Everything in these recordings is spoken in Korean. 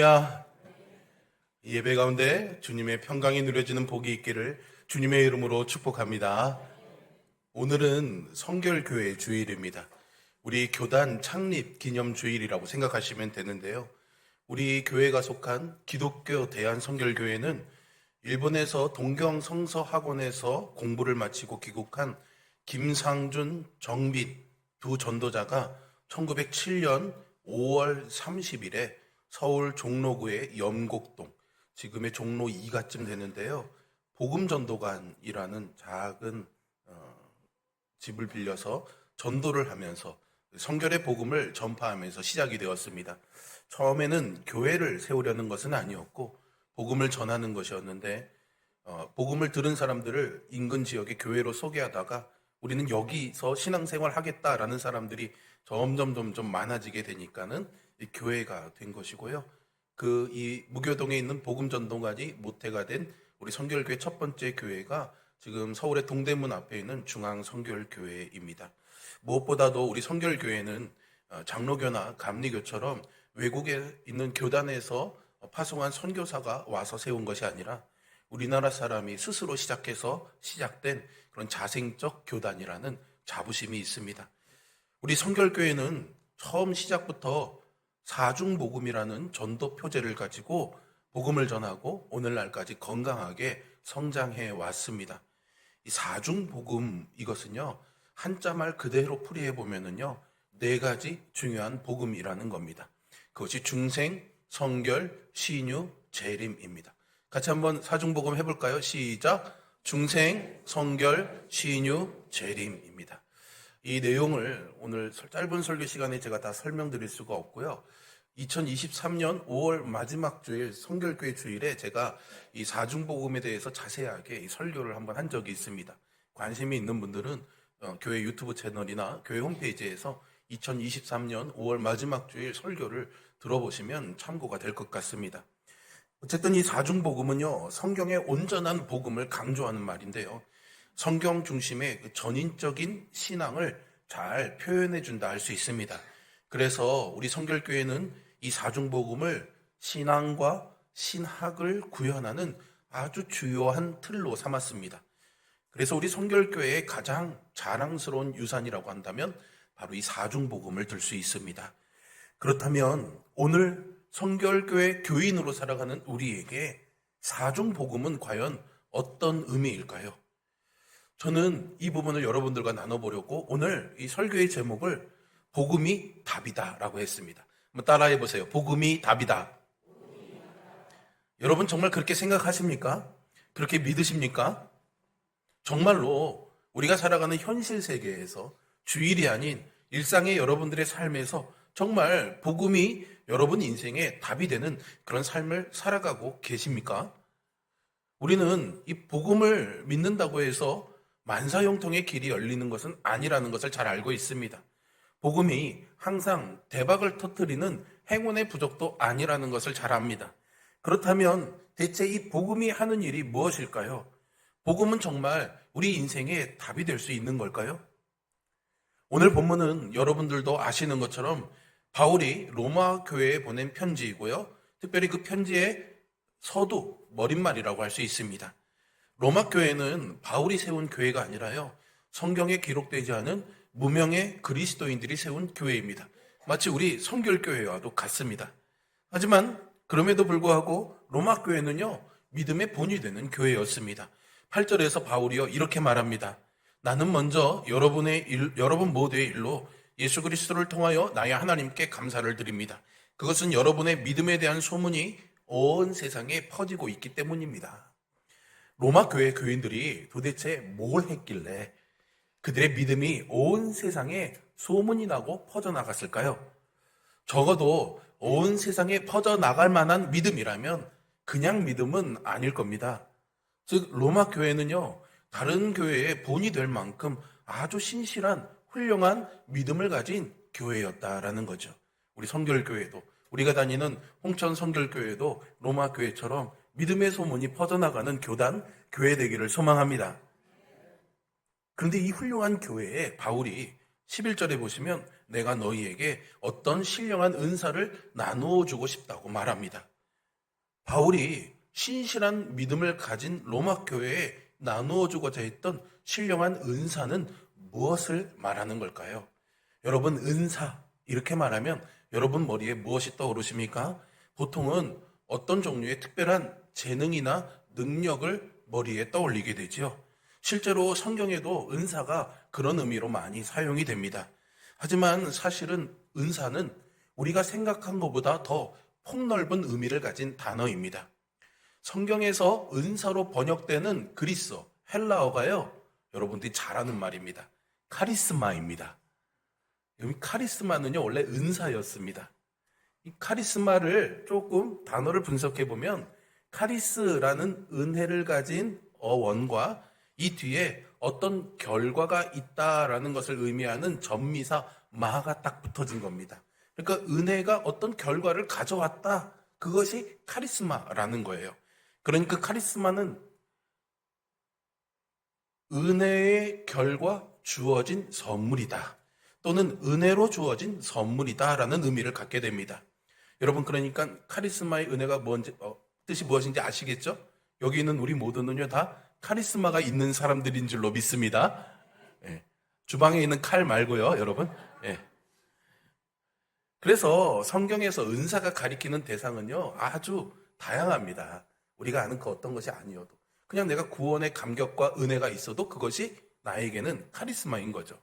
할렐루야. 이 예배 가운데 주님의 평강이 누려지는 복이 있기를 주님의 이름으로 축복합니다. 오늘은 성결교회 주일입니다. 우리 교단 창립 기념 주일이라고 생각하시면 되는데요. 우리 교회가 속한 기독교 대한성결교회는 일본에서 동경 성서 학원에서 공부를 마치고 귀국한 김상준, 정빛 두 전도자가 1907년 5월 30일에 서울 종로구의 염곡동, 지금의 종로 2가쯤 되는데요. 복음 전도관이라는 작은 어, 집을 빌려서 전도를 하면서 성결의 복음을 전파하면서 시작이 되었습니다. 처음에는 교회를 세우려는 것은 아니었고 복음을 전하는 것이었는데 어, 복음을 들은 사람들을 인근 지역의 교회로 소개하다가 우리는 여기서 신앙생활 하겠다라는 사람들이 점점 점점 많아지게 되니까는 이 교회가 된 것이고요. 그 이 무교동에 있는 복음전도관이 모태가 된 우리 성결교회 첫 번째 교회가 지금 서울의 동대문 앞에 있는 중앙성결교회입니다. 무엇보다도 우리 성결교회는 어, 장로교나 감리교처럼 외국에 있는 교단에서 파송한 선교사가 와서 세운 것이 아니라 우리나라 사람이 스스로 시작해서 시작된 그런 자생적 교단이라는 자부심이 있습니다. 우리 성결교회는 처음 시작부터 사중 복음이라는 전도 표제를 가지고 복음을 전하고 오늘날까지 건강하게 성장해 왔습니다. 이 사중 복음 이것은요 한자 말 그대로 풀이해 보면은요 네 가지 중요한 복음이라는 겁니다. 그것이 중생, 성결, 신유, 재림입니다. 같이 한번 사중 복음 해볼까요? 시작. 중생, 성결, 신유, 재림입니다. 이 내용을 오늘 짧은 설교 시간에 제가 다 설명드릴 수가 없고요. 2023년 5월 마지막 주일 성결교회 주일에 제가 이 사중복음에 대해서 자세하게 이 설교를 한번 한 적이 있습니다. 관심이 있는 분들은 어, 교회 유튜브 채널이나 교회 홈페이지에서 2023년 5월 마지막 주일 설교를 들어보시면 참고가 될 것 같습니다. 어쨌든 이 사중복음은요, 성경의 온전한 복음을 강조하는 말인데요. 성경 중심의 그 전인적인 신앙을 잘 표현해 준다 할 수 있습니다. 그래서 우리 성결교회는 이 사중복음을 신앙과 신학을 구현하는 아주 주요한 틀로 삼았습니다. 그래서 우리 성결교회의 가장 자랑스러운 유산이라고 한다면 바로 이 사중복음을 들 수 있습니다. 그렇다면 오늘 성결교회 교인으로 살아가는 우리에게 사중복음은 과연 어떤 의미일까요? 저는 이 부분을 여러분들과 나눠보려고 오늘 이 설교의 제목을 복음이 답이다라고 했습니다. 한번 따라해 보세요. 복음이 답이다. 여러분 정말 그렇게 생각하십니까? 그렇게 믿으십니까? 정말로 우리가 살아가는 현실 세계에서 주일이 아닌 일상의 여러분들의 삶에서 정말 복음이 여러분 인생에 답이 되는 그런 삶을 살아가고 계십니까? 우리는 이 복음을 믿는다고 해서 만사형통의 길이 열리는 것은 아니라는 것을 잘 알고 있습니다. 복음이 항상 대박을 터뜨리는 행운의 부족도 아니라는 것을 잘 압니다. 그렇다면 대체 이 복음이 하는 일이 무엇일까요? 복음은 정말 우리 인생의 답이 될 수 있는 걸까요? 오늘 본문은 여러분들도 아시는 것처럼 바울이 로마 교회에 보낸 편지이고요. 특별히 그 편지의 서두, 머릿말이라고 할 수 있습니다. 로마 교회는 바울이 세운 교회가 아니라요. 성경에 기록되지 않은 무명의 그리스도인들이 세운 교회입니다. 마치 우리 성결교회와도 같습니다. 하지만 그럼에도 불구하고 로마 교회는요, 믿음의 본이 되는 교회였습니다. 8절에서 바울이요, 이렇게 말합니다. 나는 먼저 여러분의 일, 여러분 모두의 일로 예수 그리스도를 통하여 나의 하나님께 감사를 드립니다. 그것은 여러분의 믿음에 대한 소문이 온 세상에 퍼지고 있기 때문입니다. 로마 교회 교인들이 도대체 뭘 했길래 그들의 믿음이 온 세상에 소문이 나고 퍼져나갔을까요? 적어도 온 세상에 퍼져나갈 만한 믿음이라면 그냥 믿음은 아닐 겁니다. 즉, 로마 교회는요, 다른 교회의 본이 될 만큼 아주 신실한 훌륭한 믿음을 가진 교회였다라는 거죠. 우리 성결교회도 우리가 다니는 홍천 성결교회도 로마 교회처럼 믿음의 소문이 퍼져나가는 교단 교회 되기를 소망합니다. 그런데 이 훌륭한 교회에 바울이 11절에 보시면 내가 너희에게 어떤 신령한 은사를 나누어 주고 싶다고 말합니다. 바울이 신실한 믿음을 가진 로마 교회에 나누어 주고자 했던 신령한 은사는 무엇을 말하는 걸까요? 여러분 은사 이렇게 말하면 여러분 머리에 무엇이 떠오르십니까? 보통은 어떤 종류의 특별한 재능이나 능력을 머리에 떠올리게 되지요. 실제로 성경에도 은사가 그런 의미로 많이 사용이 됩니다. 하지만 사실은 은사는 우리가 생각한 것보다 더 폭넓은 의미를 가진 단어입니다. 성경에서 은사로 번역되는 그리스어, 헬라어가요, 여러분들이 잘 아는 말입니다. 카리스마입니다. 카리스마는요, 원래 은사였습니다. 이 카리스마를 조금 단어를 분석해 보면, 카리스라는 은혜를 가진 어원과 이 뒤에 어떤 결과가 있다라는 것을 의미하는 전미사 마가 딱 붙어진 겁니다. 그러니까 은혜가 어떤 결과를 가져왔다. 그것이 카리스마라는 거예요. 그러니까 카리스마는 은혜의 결과 주어진 선물이다. 또는 은혜로 주어진 선물이다라는 의미를 갖게 됩니다. 여러분 그러니까 카리스마의 은혜가 뭔지 어, 뜻이 무엇인지 아시겠죠? 여기 있는 우리 모두는요 다 카리스마가 있는 사람들인 줄로 믿습니다. 예. 주방에 있는 칼 말고요, 여러분. 예. 그래서 성경에서 은사가 가리키는 대상은요 아주 다양합니다. 우리가 아는 그 어떤 것이 아니어도 그냥 내가 구원의 감격과 은혜가 있어도 그것이 나에게는 카리스마인 거죠.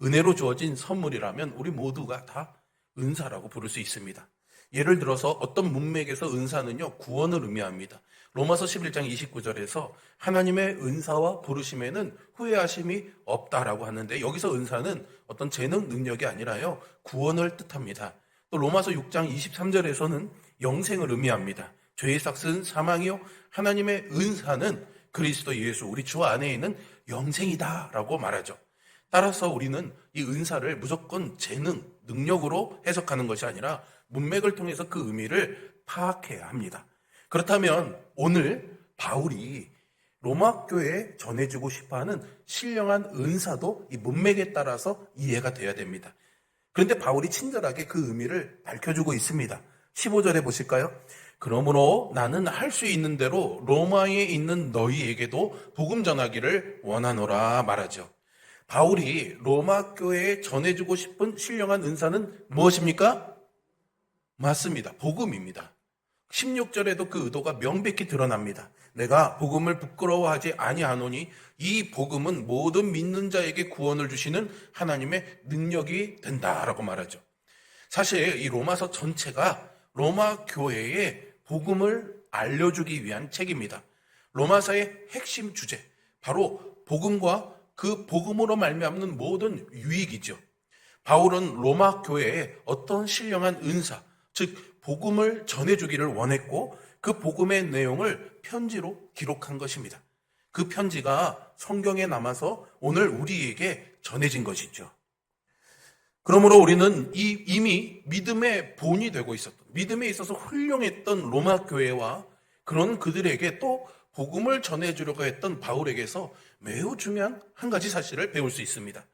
은혜로 주어진 선물이라면 우리 모두가 다 은사라고 부를 수 있습니다. 예를 들어서 어떤 문맥에서 은사는요, 구원을 의미합니다. 로마서 11장 29절에서 하나님의 은사와 부르심에는 후회하심이 없다라고 하는데 여기서 은사는 어떤 재능 능력이 아니라요, 구원을 뜻합니다. 또 로마서 6장 23절에서는 영생을 의미합니다. 죄의 삭은 사망이요, 하나님의 은사는 그리스도 예수, 우리 주 안에 있는 영생이다라고 말하죠. 따라서 우리는 이 은사를 무조건 재능, 능력으로 해석하는 것이 아니라 문맥을 통해서 그 의미를 파악해야 합니다. 그렇다면 오늘 바울이 로마 교회에 전해주고 싶어하는 신령한 은사도 이 문맥에 따라서 이해가 돼야 됩니다. 그런데 바울이 친절하게 그 의미를 밝혀주고 있습니다. 15절에 보실까요? 그러므로 나는 할 수 있는 대로 로마에 있는 너희에게도 복음 전하기를 원하노라 말하죠. 바울이 로마 교회에 전해주고 싶은 신령한 은사는 무엇입니까? 맞습니다. 복음입니다. 16절에도 그 의도가 명백히 드러납니다. 내가 복음을 부끄러워하지 아니하노니 이 복음은 모든 믿는 자에게 구원을 주시는 하나님의 능력이 된다라고 말하죠. 사실 이 로마서 전체가 로마 교회에 복음을 알려주기 위한 책입니다. 로마서의 핵심 주제 바로 복음과 그 복음으로 말미암는 모든 유익이죠. 바울은 로마 교회에 어떤 신령한 은사, 즉 복음을 전해주기를 원했고 그 복음의 내용을 편지로 기록한 것입니다. 그 편지가 성경에 남아서 오늘 우리에게 전해진 것이죠. 그러므로 우리는 이, 이미 믿음의 본이 되고 있었던, 믿음에 있어서 훌륭했던 로마 교회와 그런 그들에게 또 복음을 전해주려고 했던 바울에게서 매우 중요한 한 가지 사실을 배울 수 있습니다.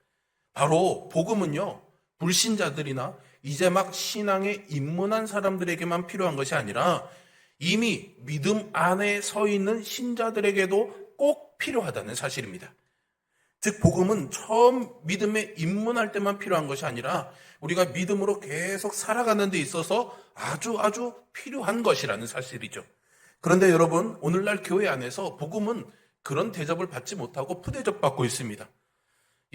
바로 복음은요, 불신자들이나 이제 막 신앙에 입문한 사람들에게만 필요한 것이 아니라 이미 믿음 안에 서 있는 신자들에게도 꼭 필요하다는 사실입니다. 즉, 복음은 처음 믿음에 입문할 때만 필요한 것이 아니라 우리가 믿음으로 계속 살아가는 데 있어서 아주 아주 필요한 것이라는 사실이죠. 그런데 여러분, 오늘날 교회 안에서 복음은 그런 대접을 받지 못하고 푸대접 받고 있습니다.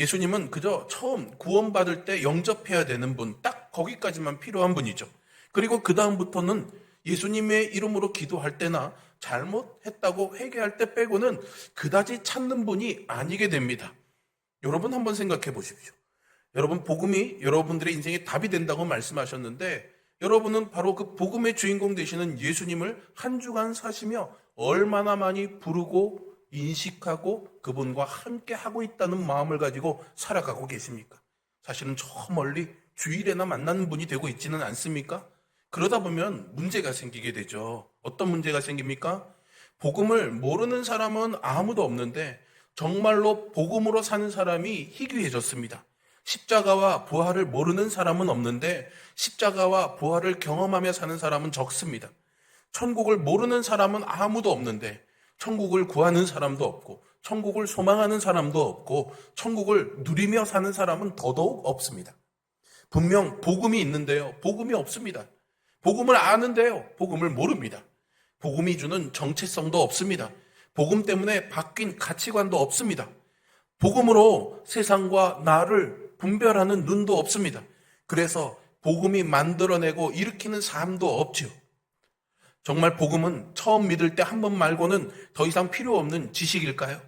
예수님은 그저 처음 구원받을 때 영접해야 되는 분, 딱 거기까지만 필요한 분이죠. 그리고 그다음부터는 예수님의 이름으로 기도할 때나 잘못했다고 회개할 때 빼고는 그다지 찾는 분이 아니게 됩니다. 여러분 한번 생각해 보십시오. 여러분, 복음이 여러분들의 인생의 답이 된다고 말씀하셨는데, 여러분은 바로 그 복음의 주인공 되시는 예수님을 한 주간 사시며 얼마나 많이 부르고 인식하고 그분과 함께 하고 있다는 마음을 가지고 살아가고 계십니까? 사실은 저 멀리 주일에나 만나는 분이 되고 있지는 않습니까? 그러다 보면 문제가 생기게 되죠. 어떤 문제가 생깁니까? 복음을 모르는 사람은 아무도 없는데 정말로 복음으로 사는 사람이 희귀해졌습니다. 십자가와 부활을 모르는 사람은 없는데 십자가와 부활을 경험하며 사는 사람은 적습니다. 천국을 모르는 사람은 아무도 없는데 천국을 구하는 사람도 없고 천국을 소망하는 사람도 없고 천국을 누리며 사는 사람은 더더욱 없습니다. 분명 복음이 있는데요. 복음이 없습니다. 복음을 아는데요. 복음을 모릅니다. 복음이 주는 정체성도 없습니다. 복음 때문에 바뀐 가치관도 없습니다. 복음으로 세상과 나를 분별하는 눈도 없습니다. 그래서 복음이 만들어내고 일으키는 삶도 없지요. 정말 복음은 처음 믿을 때 한 번 말고는 더 이상 필요 없는 지식일까요?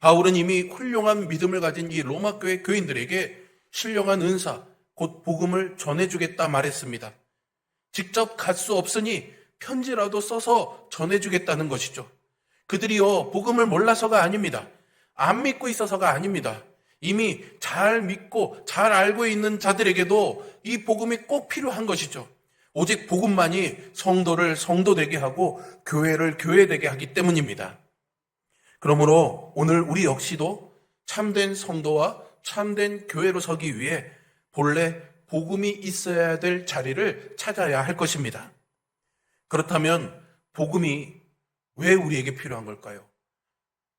바울은 이미 훌륭한 믿음을 가진 이 로마 교회 교인들에게 신령한 은사, 곧 복음을 전해주겠다 말했습니다. 직접 갈 수 없으니 편지라도 써서 전해주겠다는 것이죠. 그들이요, 복음을 몰라서가 아닙니다. 안 믿고 있어서가 아닙니다. 이미 잘 믿고 잘 알고 있는 자들에게도 이 복음이 꼭 필요한 것이죠. 오직 복음만이 성도를 성도 되게 하고 교회를 교회 되게 하기 때문입니다. 그러므로 오늘 우리 역시도 참된 성도와 참된 교회로 서기 위해 본래 복음이 있어야 될 자리를 찾아야 할 것입니다. 그렇다면 복음이 왜 우리에게 필요한 걸까요?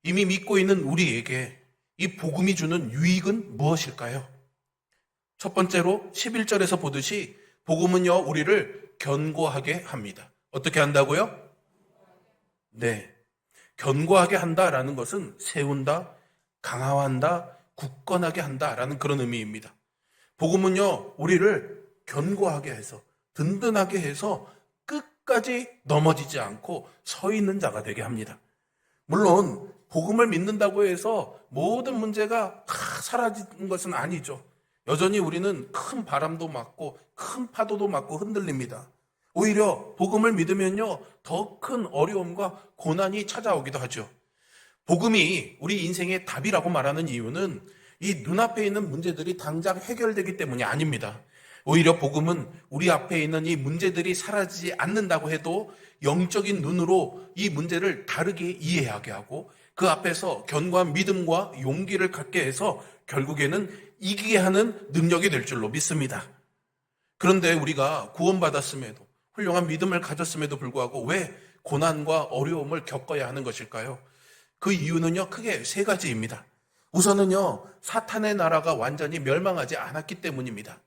이미 믿고 있는 우리에게 이 복음이 주는 유익은 무엇일까요? 첫 번째로 11절에서 보듯이 복음은요, 우리를 견고하게 합니다. 어떻게 한다고요? 네. 견고하게 한다라는 것은 세운다, 강화한다, 굳건하게 한다라는 그런 의미입니다. 복음은요, 우리를 견고하게 해서, 든든하게 해서 끝까지 넘어지지 않고 서 있는 자가 되게 합니다. 물론, 복음을 믿는다고 해서 모든 문제가 다 사라진 것은 아니죠. 여전히 우리는 큰 바람도 맞고, 큰 파도도 맞고 흔들립니다. 오히려 복음을 믿으면요, 더 큰 어려움과 고난이 찾아오기도 하죠. 복음이 우리 인생의 답이라고 말하는 이유는 이 눈앞에 있는 문제들이 당장 해결되기 때문이 아닙니다. 오히려 복음은 우리 앞에 있는 이 문제들이 사라지지 않는다고 해도 영적인 눈으로 이 문제를 다르게 이해하게 하고 그 앞에서 견고한 믿음과 용기를 갖게 해서 결국에는 이기게 하는 능력이 될 줄로 믿습니다. 그런데 우리가 구원받았음에도 훌륭한 믿음을 가졌음에도 불구하고 왜 고난과 어려움을 겪어야 하는 것일까요? 그 이유는요, 크게 세 가지입니다. 우선은요, 사탄의 나라가 완전히 멸망하지 않았기 때문입니다.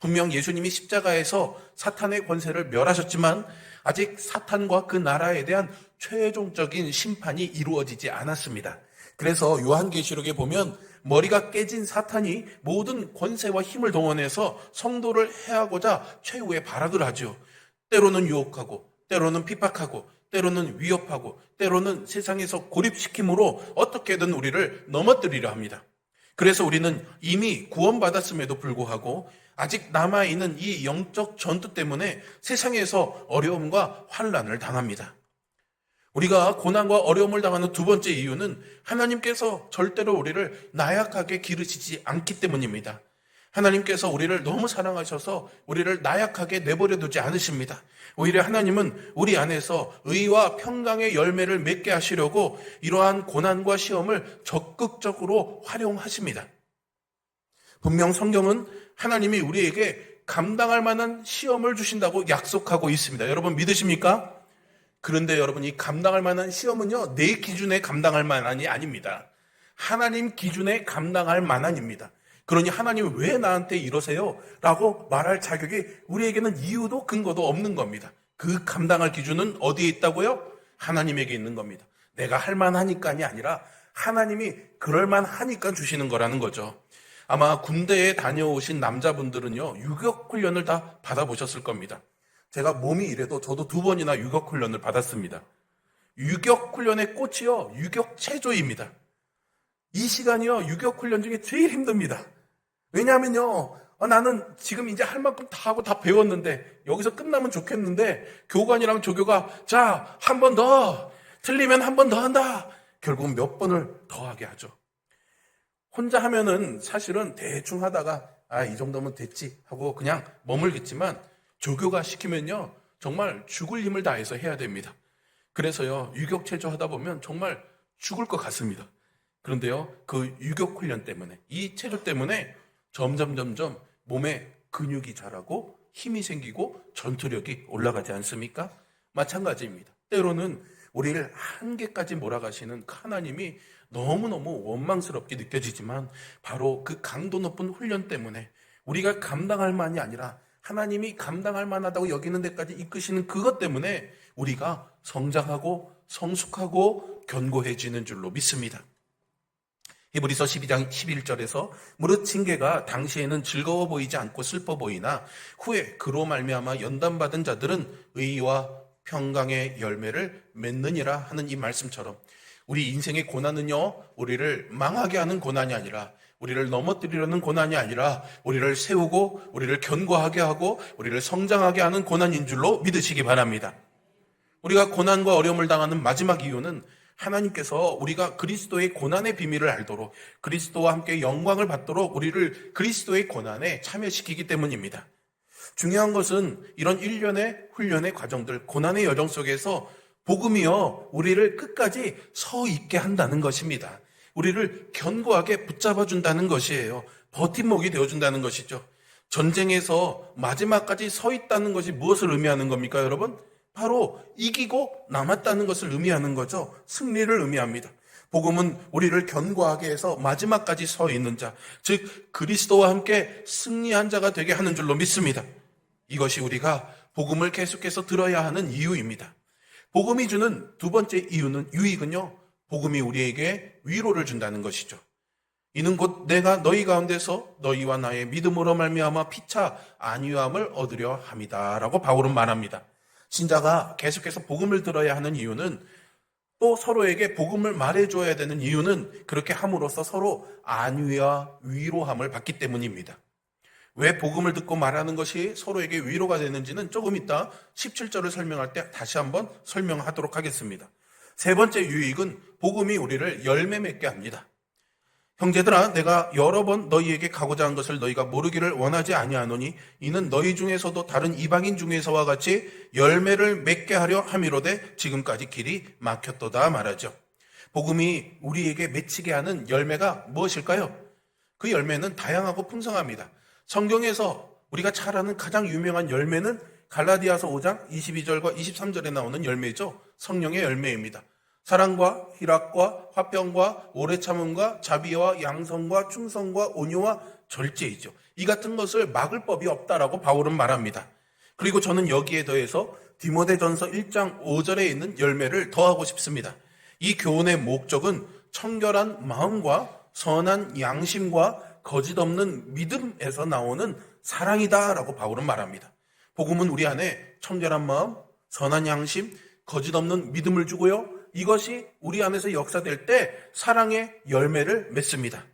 분명 예수님이 십자가에서 사탄의 권세를 멸하셨지만 아직 사탄과 그 나라에 대한 최종적인 심판이 이루어지지 않았습니다. 그래서 요한계시록에 보면 머리가 깨진 사탄이 모든 권세와 힘을 동원해서 성도를 해하고자 최후의 발악을 하죠. 때로는 유혹하고, 때로는 핍박하고, 때로는 위협하고, 때로는 세상에서 고립시킴으로 어떻게든 우리를 넘어뜨리려 합니다. 그래서 우리는 이미 구원받았음에도 불구하고 아직 남아있는 이 영적 전투 때문에 세상에서 어려움과 환란을 당합니다. 우리가 고난과 어려움을 당하는 두 번째 이유는 하나님께서 절대로 우리를 나약하게 기르시지 않기 때문입니다. 하나님께서 우리를 너무 사랑하셔서 우리를 나약하게 내버려 두지 않으십니다. 오히려 하나님은 우리 안에서 의와 평강의 열매를 맺게 하시려고 이러한 고난과 시험을 적극적으로 활용하십니다. 분명 성경은 하나님이 우리에게 감당할 만한 시험을 주신다고 약속하고 있습니다. 여러분 믿으십니까? 그런데 여러분 이 감당할 만한 시험은요 내 기준에 감당할 만한이 아닙니다. 하나님 기준에 감당할 만한입니다. 그러니 하나님이 왜 나한테 이러세요? 라고 말할 자격이 우리에게는 이유도 근거도 없는 겁니다. 그 감당할 기준은 어디에 있다고요? 하나님에게 있는 겁니다. 내가 할 만하니까이 아니라 하나님이 그럴 만하니까 주시는 거라는 거죠. 아마 군대에 다녀오신 남자분들은요, 유격 훈련을 다 받아보셨을 겁니다. 제가 몸이 이래도 저도 두 번이나 유격 훈련을 받았습니다. 유격 훈련의 꽃이요, 유격 체조입니다. 이 시간이요, 유격 훈련 중에 제일 힘듭니다. 왜냐하면요, 어, 나는 지금 이제 할 만큼 다 하고 다 배웠는데, 여기서 끝나면 좋겠는데, 교관이랑 조교가, 자, 한 번 더! 틀리면 한 번 더 한다! 결국 몇 번을 더 하게 하죠. 혼자 하면은 사실은 대충 하다가, 아, 이 정도면 됐지 하고 그냥 머물겠지만, 조교가 시키면요, 정말 죽을 힘을 다해서 해야 됩니다. 그래서요, 유격 체조 하다 보면 정말 죽을 것 같습니다. 그런데요, 그 유격 훈련 때문에, 이 체조 때문에 점점, 점점 몸에 근육이 자라고 힘이 생기고 전투력이 올라가지 않습니까? 마찬가지입니다. 때로는 우리를 한계까지 몰아가시는 그 하나님이 너무너무 원망스럽게 느껴지지만 바로 그 강도 높은 훈련 때문에 우리가 감당할 만이 아니라 하나님이 감당할 만하다고 여기는 데까지 이끄시는 그것 때문에 우리가 성장하고 성숙하고 견고해지는 줄로 믿습니다. 히브리서 12장 11절에서 무릇 징계가 당시에는 즐거워 보이지 않고 슬퍼 보이나 후에 그로 말미암아 연단 받은 자들은 의와 평강의 열매를 맺느니라 하는 이 말씀처럼 우리 인생의 고난은요 우리를 망하게 하는 고난이 아니라 우리를 넘어뜨리려는 고난이 아니라 우리를 세우고 우리를 견고하게 하고 우리를 성장하게 하는 고난인 줄로 믿으시기 바랍니다. 우리가 고난과 어려움을 당하는 마지막 이유는 하나님께서 우리가 그리스도의 고난의 비밀을 알도록 그리스도와 함께 영광을 받도록 우리를 그리스도의 고난에 참여시키기 때문입니다. 중요한 것은 이런 일련의 훈련의 과정들, 고난의 여정 속에서 복음이요, 우리를 끝까지 서 있게 한다는 것입니다. 우리를 견고하게 붙잡아 준다는 것이에요. 버팀목이 되어 준다는 것이죠. 전쟁에서 마지막까지 서 있다는 것이 무엇을 의미하는 겁니까, 여러분? 바로 이기고 남았다는 것을 의미하는 거죠. 승리를 의미합니다. 복음은 우리를 견고하게 해서 마지막까지 서 있는 자, 즉 그리스도와 함께 승리한 자가 되게 하는 줄로 믿습니다. 이것이 우리가 복음을 계속해서 들어야 하는 이유입니다. 복음이 주는 두 번째 이유는 유익은요. 복음이 우리에게 위로를 준다는 것이죠. 이는 곧 내가 너희 가운데서 너희와 나의 믿음으로 말미암아 피차 안위함을 얻으려 함이다라고 바울은 말합니다. 신자가 계속해서 복음을 들어야 하는 이유는 또 서로에게 복음을 말해줘야 되는 이유는 그렇게 함으로써 서로 안위와 위로함을 받기 때문입니다. 왜 복음을 듣고 말하는 것이 서로에게 위로가 되는지는 조금 이따 17절을 설명할 때 다시 한번 설명하도록 하겠습니다. 세 번째 유익은 복음이 우리를 열매 맺게 합니다. 형제들아 내가 여러 번 너희에게 가고자 한 것을 너희가 모르기를 원하지 아니하노니 이는 너희 중에서도 다른 이방인 중에서와 같이 열매를 맺게 하려 함이로되 지금까지 길이 막혔도다 말하죠. 복음이 우리에게 맺히게 하는 열매가 무엇일까요? 그 열매는 다양하고 풍성합니다. 성경에서 우리가 잘 아는 가장 유명한 열매는 갈라디아서 5장 22절과 23절에 나오는 열매죠. 성령의 열매입니다. 사랑과 희락과 화평과 오래 참음과 자비와 양성과 충성과 온유와 절제이죠. 이 같은 것을 막을 법이 없다라고 바울은 말합니다. 그리고 저는 여기에 더해서 디모데전서 1장 5절에 있는 열매를 더하고 싶습니다. 이 교훈의 목적은 청결한 마음과 선한 양심과 거짓 없는 믿음에서 나오는 사랑이다라고 바울은 말합니다. 복음은 우리 안에 청결한 마음, 선한 양심, 거짓 없는 믿음을 주고요. 이것이 우리 안에서 역사될 때 사랑의 열매를 맺습니다.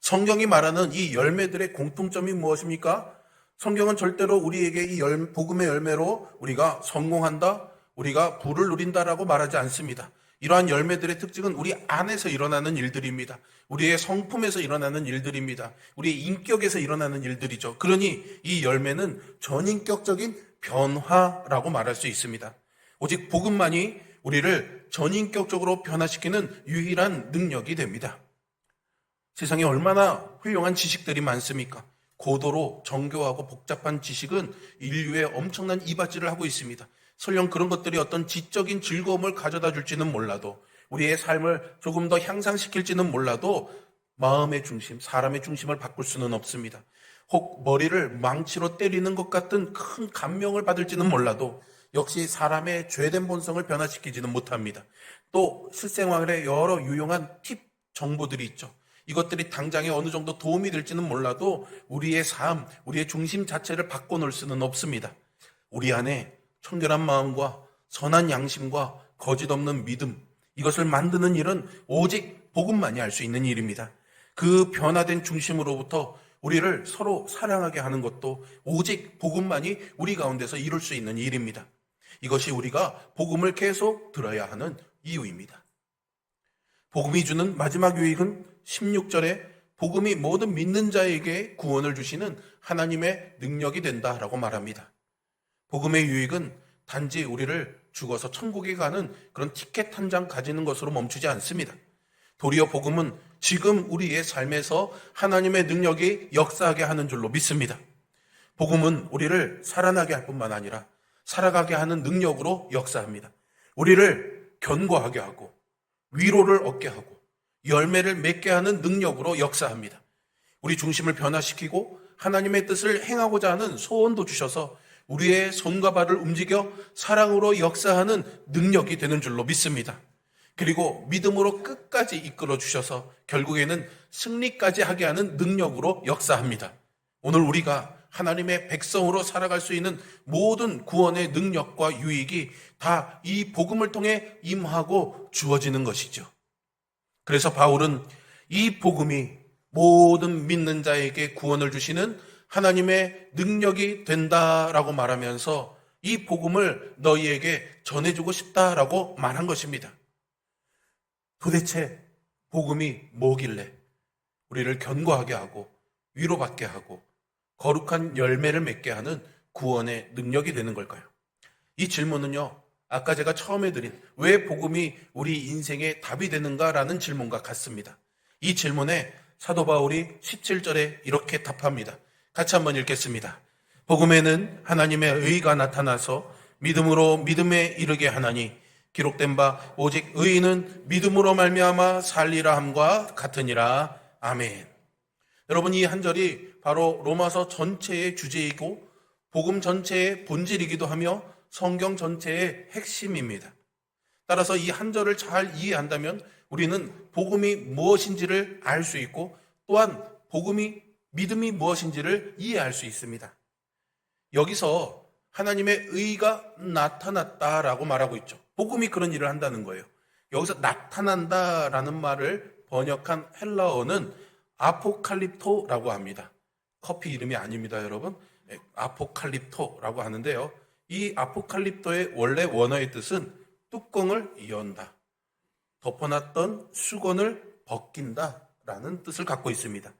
성경이 말하는 이 열매들의 공통점이 무엇입니까? 성경은 절대로 우리에게 이 열, 복음의 열매로 우리가 성공한다, 우리가 부를 누린다라고 말하지 않습니다. 이러한 열매들의 특징은 우리 안에서 일어나는 일들입니다. 우리의 성품에서 일어나는 일들입니다. 우리의 인격에서 일어나는 일들이죠. 그러니 이 열매는 전인격적인 변화라고 말할 수 있습니다. 오직 복음만이 우리를 전인격적으로 변화시키는 유일한 능력이 됩니다. 세상에 얼마나 훌륭한 지식들이 많습니까? 고도로 정교하고 복잡한 지식은 인류에 엄청난 이바지를 하고 있습니다. 설령 그런 것들이 어떤 지적인 즐거움을 가져다 줄지는 몰라도 우리의 삶을 조금 더 향상시킬지는 몰라도 마음의 중심, 사람의 중심을 바꿀 수는 없습니다. 혹 머리를 망치로 때리는 것 같은 큰 감명을 받을지는 몰라도 역시 사람의 죄된 본성을 변화시키지는 못합니다. 또 실생활에 여러 유용한 팁 정보들이 있죠. 이것들이 당장에 어느 정도 도움이 될지는 몰라도 우리의 삶, 우리의 중심 자체를 바꿔놓을 수는 없습니다. 우리 안에 청결한 마음과 선한 양심과 거짓 없는 믿음, 이것을 만드는 일은 오직 복음만이 할 수 있는 일입니다. 그 변화된 중심으로부터 우리를 서로 사랑하게 하는 것도 오직 복음만이 우리 가운데서 이룰 수 있는 일입니다. 이것이 우리가 복음을 계속 들어야 하는 이유입니다. 복음이 주는 마지막 유익은 16절에 복음이 모든 믿는 자에게 구원을 주시는 하나님의 능력이 된다라고 말합니다. 복음의 유익은 단지 우리를 죽어서 천국에 가는 그런 티켓 한 장 가지는 것으로 멈추지 않습니다. 도리어 복음은 지금 우리의 삶에서 하나님의 능력이 역사하게 하는 줄로 믿습니다. 복음은 우리를 살아나게 할 뿐만 아니라 살아가게 하는 능력으로 역사합니다. 우리를 견고하게 하고 위로를 얻게 하고 열매를 맺게 하는 능력으로 역사합니다. 우리 중심을 변화시키고 하나님의 뜻을 행하고자 하는 소원도 주셔서 우리의 손과 발을 움직여 사랑으로 역사하는 능력이 되는 줄로 믿습니다. 그리고 믿음으로 끝까지 이끌어 주셔서 결국에는 승리까지 하게 하는 능력으로 역사합니다. 오늘 우리가 하나님의 백성으로 살아갈 수 있는 모든 구원의 능력과 유익이 다 이 복음을 통해 임하고 주어지는 것이죠. 그래서 바울은 이 복음이 모든 믿는 자에게 구원을 주시는 하나님의 능력이 된다라고 말하면서 이 복음을 너희에게 전해주고 싶다라고 말한 것입니다. 도대체 복음이 뭐길래 우리를 견고하게 하고 위로받게 하고 거룩한 열매를 맺게 하는 구원의 능력이 되는 걸까요? 이 질문은요, 아까 제가 처음에 드린 왜 복음이 우리 인생의 답이 되는가라는 질문과 같습니다. 이 질문에 사도 바울이 17절에 이렇게 답합니다. 같이 한번 읽겠습니다. 복음에는 하나님의 의가 나타나서 믿음으로 믿음에 이르게 하나니 기록된 바 오직 의인은 믿음으로 말미암아 살리라 함과 같으니라. 아멘. 여러분 이 한 절이 바로 로마서 전체의 주제이고 복음 전체의 본질이기도 하며 성경 전체의 핵심입니다. 따라서 이 한 절을 잘 이해한다면 우리는 복음이 무엇인지를 알 수 있고 또한 복음이 믿음이 무엇인지를 이해할 수 있습니다. 여기서 하나님의 의가 나타났다라고 말하고 있죠. 복음이 그런 일을 한다는 거예요. 여기서 나타난다라는 말을 번역한 헬라어는 아포칼립토라고 합니다. 커피 이름이 아닙니다, 여러분. 네, 아포칼립토라고 하는데요. 이 아포칼립토의 원래 원어의 뜻은 뚜껑을 연다. 덮어놨던 수건을 벗긴다 라는 뜻을 갖고 있습니다.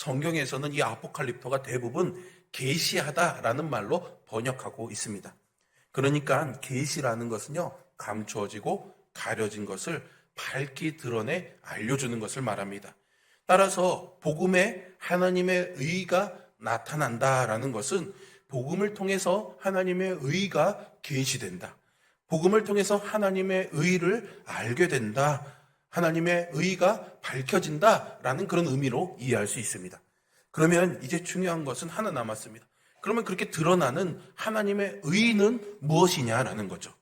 성경에서는 이 아포칼립토가 대부분 계시하다라는 말로 번역하고 있습니다. 그러니까 계시라는 것은요 감추어지고 가려진 것을 밝히 드러내 알려주는 것을 말합니다. 따라서 복음에 하나님의 의가 나타난다라는 것은 복음을 통해서 하나님의 의가 계시된다. 복음을 통해서 하나님의 의를 알게 된다. 하나님의 의가 밝혀진다라는 그런 의미로 이해할 수 있습니다. 그러면 이제 중요한 것은 하나 남았습니다. 그러면 그렇게 드러나는 하나님의 의는 무엇이냐라는 거죠.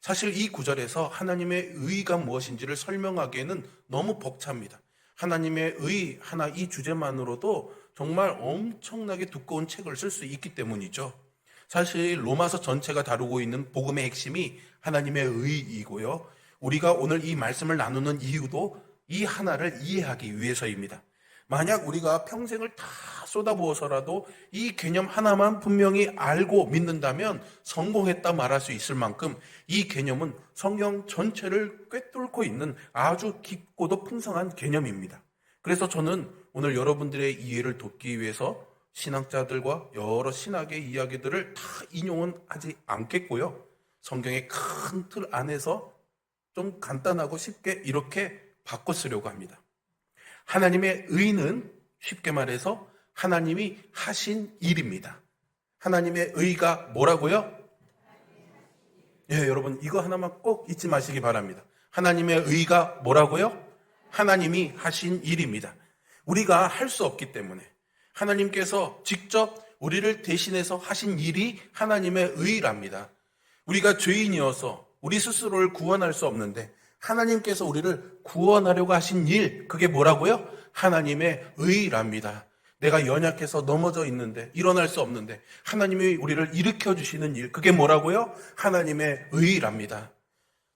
사실 이 구절에서 하나님의 의가 무엇인지를 설명하기에는 너무 벅찹니다. 하나님의 의 하나 이 주제만으로도 정말 엄청나게 두꺼운 책을 쓸 수 있기 때문이죠. 사실 로마서 전체가 다루고 있는 복음의 핵심이 하나님의 의이고요. 우리가 오늘 이 말씀을 나누는 이유도 이 하나를 이해하기 위해서입니다. 만약 우리가 평생을 다 쏟아부어서라도 이 개념 하나만 분명히 알고 믿는다면 성공했다 말할 수 있을 만큼 이 개념은 성경 전체를 꿰뚫고 있는 아주 깊고도 풍성한 개념입니다. 그래서 저는 오늘 여러분들의 이해를 돕기 위해서 신학자들과 여러 신학의 이야기들을 다 인용은 하지 않겠고요. 성경의 큰 틀 안에서 좀 간단하고 쉽게 이렇게 바꿔 쓰려고 합니다. 하나님의 의는 쉽게 말해서 하나님이 하신 일입니다. 하나님의 의가 뭐라고요? 예, 여러분 이거 하나만 꼭 잊지 마시기 바랍니다. 하나님의 의가 뭐라고요? 하나님이 하신 일입니다. 우리가 할 수 없기 때문에 하나님께서 직접 우리를 대신해서 하신 일이 하나님의 의랍니다. 우리가 죄인이어서 우리 스스로를 구원할 수 없는데 하나님께서 우리를 구원하려고 하신 일, 그게 뭐라고요? 하나님의 의랍니다. 내가 연약해서 넘어져 있는데, 일어날 수 없는데, 하나님이 우리를 일으켜 주시는 일, 그게 뭐라고요? 하나님의 의랍니다.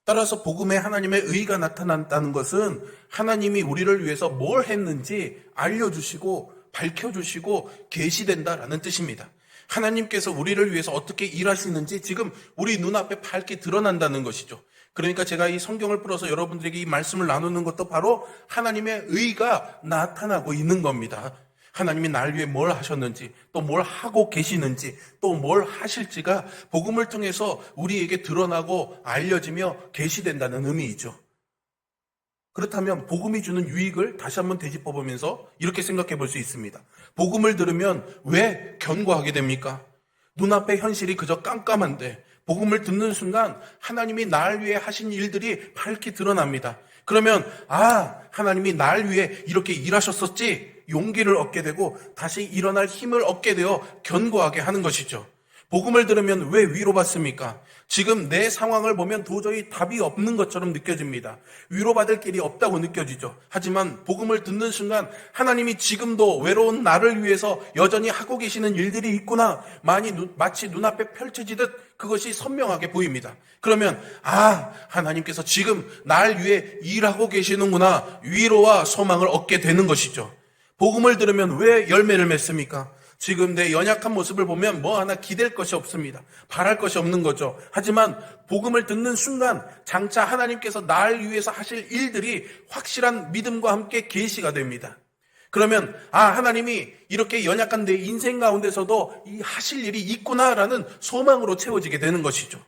따라서 복음에 하나님의 의가 나타난다는 것은 하나님이 우리를 위해서 뭘 했는지 알려주시고 밝혀주시고 계시된다라는 뜻입니다. 하나님께서 우리를 위해서 어떻게 일하시는지 지금 우리 눈앞에 밝게 드러난다는 것이죠. 그러니까 제가 이 성경을 풀어서 여러분들에게 이 말씀을 나누는 것도 바로 하나님의 의가 나타나고 있는 겁니다. 하나님이 날 위해 뭘 하셨는지, 또 뭘 하고 계시는지, 또 뭘 하실지가 복음을 통해서 우리에게 드러나고 알려지며 계시된다는 의미이죠. 그렇다면 복음이 주는 유익을 다시 한번 되짚어 보면서 이렇게 생각해 볼 수 있습니다. 복음을 들으면 왜 견고하게 됩니까? 눈앞의 현실이 그저 깜깜한데 복음을 듣는 순간 하나님이 날 위해 하신 일들이 밝히 드러납니다. 그러면 아 하나님이 날 위해 이렇게 일하셨었지 용기를 얻게 되고 다시 일어날 힘을 얻게 되어 견고하게 하는 것이죠. 복음을 들으면 왜 위로받습니까? 지금 내 상황을 보면 도저히 답이 없는 것처럼 느껴집니다. 위로받을 길이 없다고 느껴지죠. 하지만 복음을 듣는 순간 하나님이 지금도 외로운 나를 위해서 여전히 하고 계시는 일들이 있구나. 많이 눈- 마치 눈앞에 펼쳐지듯 그것이 선명하게 보입니다. 그러면 아 하나님께서 지금 날 위해 일하고 계시는구나 위로와 소망을 얻게 되는 것이죠. 복음을 들으면 왜 열매를 맺습니까? 지금 내 연약한 모습을 보면 뭐 하나 기댈 것이 없습니다. 바랄 것이 없는 거죠. 하지만 복음을 듣는 순간 장차 하나님께서 날 위해서 하실 일들이 확실한 믿음과 함께 계시가 됩니다. 그러면 아 하나님이 이렇게 연약한 내 인생 가운데서도 이 하실 일이 있구나라는 소망으로 채워지게 되는 것이죠.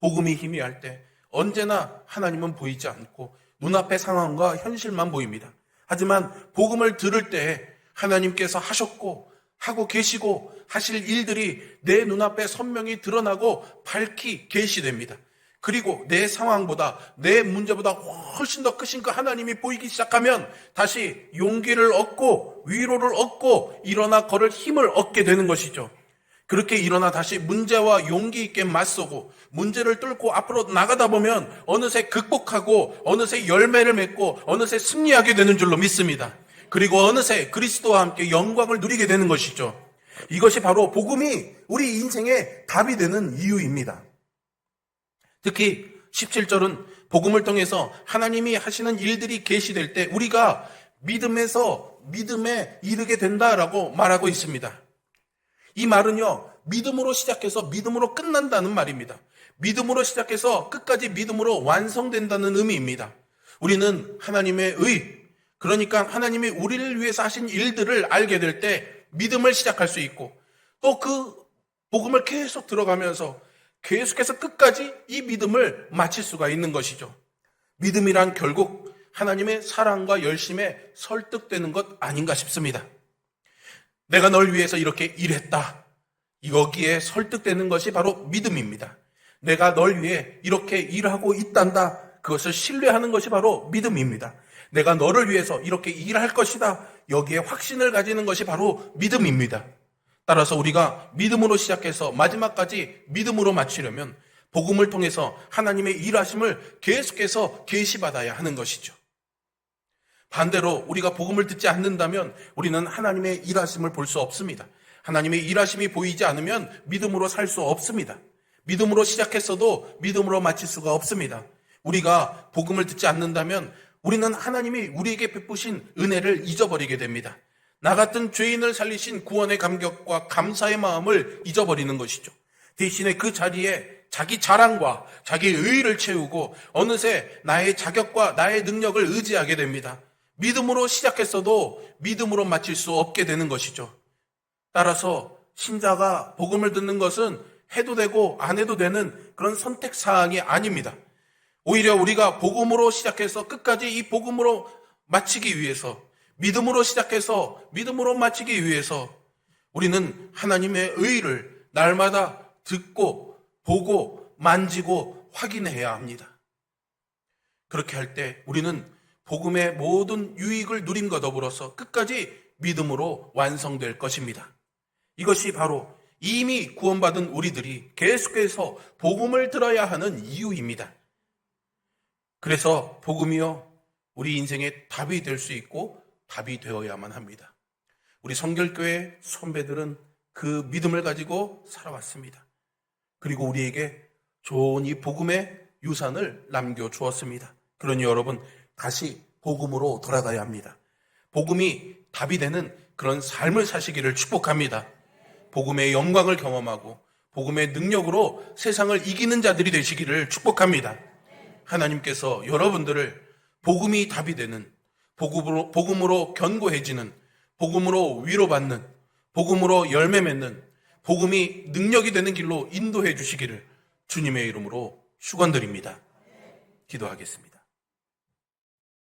복음이 희미할 때 언제나 하나님은 보이지 않고 눈앞의 상황과 현실만 보입니다. 하지만 복음을 들을 때 하나님께서 하셨고 하고 계시고 하실 일들이 내 눈앞에 선명히 드러나고 밝히 계시됩니다. 그리고 내 상황보다 내 문제보다 훨씬 더 크신 그 하나님이 보이기 시작하면 다시 용기를 얻고 위로를 얻고 일어나 걸을 힘을 얻게 되는 것이죠. 그렇게 일어나 다시 문제와 용기 있게 맞서고 문제를 뚫고 앞으로 나가다 보면 어느새 극복하고 어느새 열매를 맺고 어느새 승리하게 되는 줄로 믿습니다. 그리고 어느새 그리스도와 함께 영광을 누리게 되는 것이죠. 이것이 바로 복음이 우리 인생의 답이 되는 이유입니다. 특히 17절은 복음을 통해서 하나님이 하시는 일들이 계시될 때 우리가 믿음에서 믿음에 이르게 된다라고 말하고 있습니다. 이 말은요, 믿음으로 시작해서 믿음으로 끝난다는 말입니다. 믿음으로 시작해서 끝까지 믿음으로 완성된다는 의미입니다. 우리는 하나님의 의, 그러니까 하나님이 우리를 위해서 하신 일들을 알게 될 때 믿음을 시작할 수 있고 또 그 복음을 계속 들어가면서 계속해서 끝까지 이 믿음을 마칠 수가 있는 것이죠. 믿음이란 결국 하나님의 사랑과 열심에 설득되는 것 아닌가 싶습니다. 내가 널 위해서 이렇게 일했다. 여기에 설득되는 것이 바로 믿음입니다. 내가 널 위해 이렇게 일하고 있단다. 그것을 신뢰하는 것이 바로 믿음입니다. 내가 너를 위해서 이렇게 일할 것이다. 여기에 확신을 가지는 것이 바로 믿음입니다. 따라서 우리가 믿음으로 시작해서 마지막까지 믿음으로 마치려면 복음을 통해서 하나님의 일하심을 계속해서 계시받아야 하는 것이죠. 반대로 우리가 복음을 듣지 않는다면 우리는 하나님의 일하심을 볼 수 없습니다. 하나님의 일하심이 보이지 않으면 믿음으로 살 수 없습니다. 믿음으로 시작했어도 믿음으로 마칠 수가 없습니다. 우리가 복음을 듣지 않는다면 우리는 하나님이 우리에게 베푸신 은혜를 잊어버리게 됩니다. 나 같은 죄인을 살리신 구원의 감격과 감사의 마음을 잊어버리는 것이죠. 대신에 그 자리에 자기 자랑과 자기 의의를 채우고 어느새 나의 자격과 나의 능력을 의지하게 됩니다. 믿음으로 시작했어도 믿음으로 마칠 수 없게 되는 것이죠. 따라서 신자가 복음을 듣는 것은 해도 되고 안 해도 되는 그런 선택 사항이 아닙니다. 오히려 우리가 복음으로 시작해서 끝까지 이 복음으로 마치기 위해서 믿음으로 시작해서 믿음으로 마치기 위해서 우리는 하나님의 의를 날마다 듣고 보고 만지고 확인해야 합니다. 그렇게 할 때 우리는 복음의 모든 유익을 누림과 더불어서 끝까지 믿음으로 완성될 것입니다. 이것이 바로 이미 구원받은 우리들이 계속해서 복음을 들어야 하는 이유입니다. 그래서 복음이요, 우리 인생의 답이 될 수 있고 답이 되어야만 합니다. 우리 성결교회 선배들은 그 믿음을 가지고 살아왔습니다. 그리고 우리에게 좋은 이 복음의 유산을 남겨 주었습니다. 그러니 여러분, 다시 복음으로 돌아가야 합니다. 복음이 답이 되는 그런 삶을 사시기를 축복합니다. 복음의 영광을 경험하고 복음의 능력으로 세상을 이기는 자들이 되시기를 축복합니다. 하나님께서 여러분들을 복음이 답이 되는 복음으로, 복음으로 견고해지는 복음으로 위로받는 복음으로 열매 맺는 복음이 능력이 되는 길로 인도해 주시기를 주님의 이름으로 축원드립니다. 기도하겠습니다.